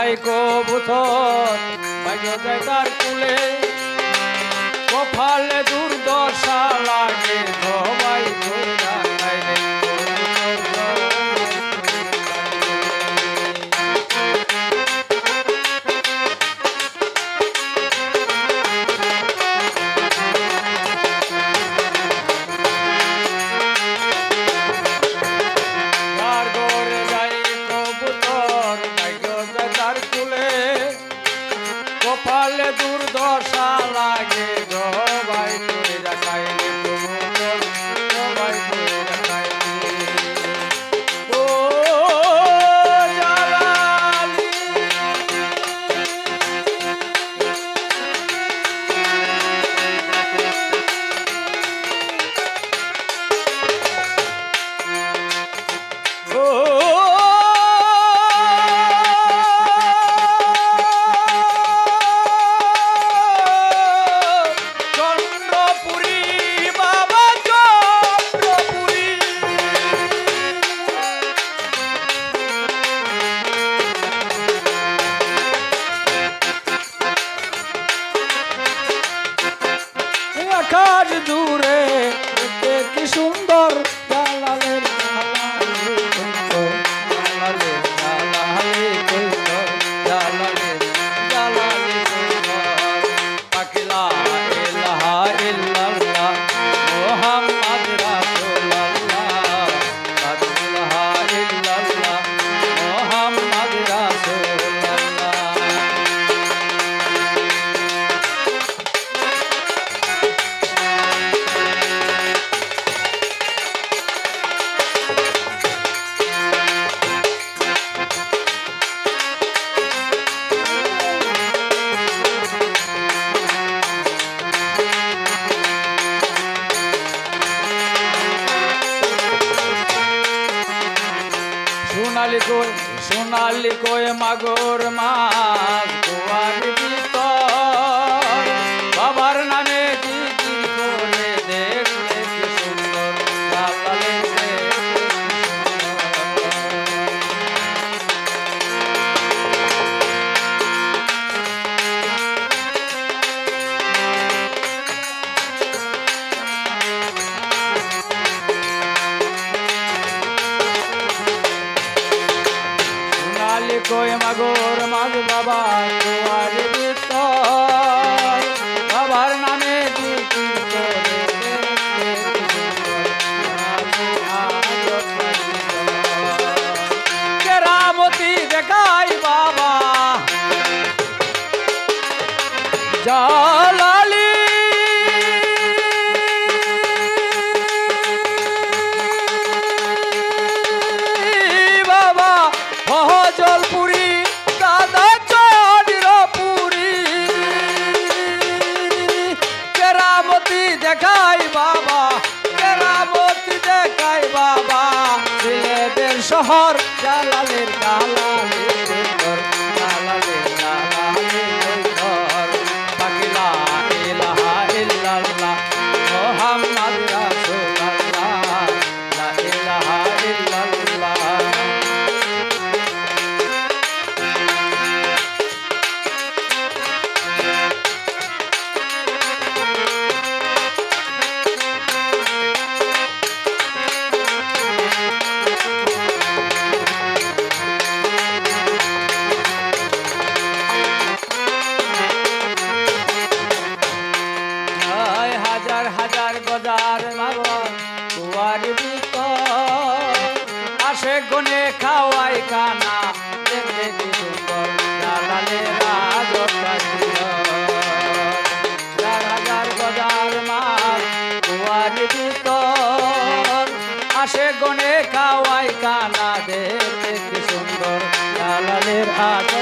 নাই কবুতর ভাগ্য যায় তার কুলে। কোফালে দুর্দশা লাগে ভাই ধরে সোনালি কই সোনালি কই মাগোর মাছ আগুনে খাওয়াই কানা। দেখতে কি সুন্দর দালালে রাজর চার হাজার গজার মাল কুয়ার ভিতর আসে গনে খাওয়াই কানা। দেখতে কি সুন্দর, দালালের আদর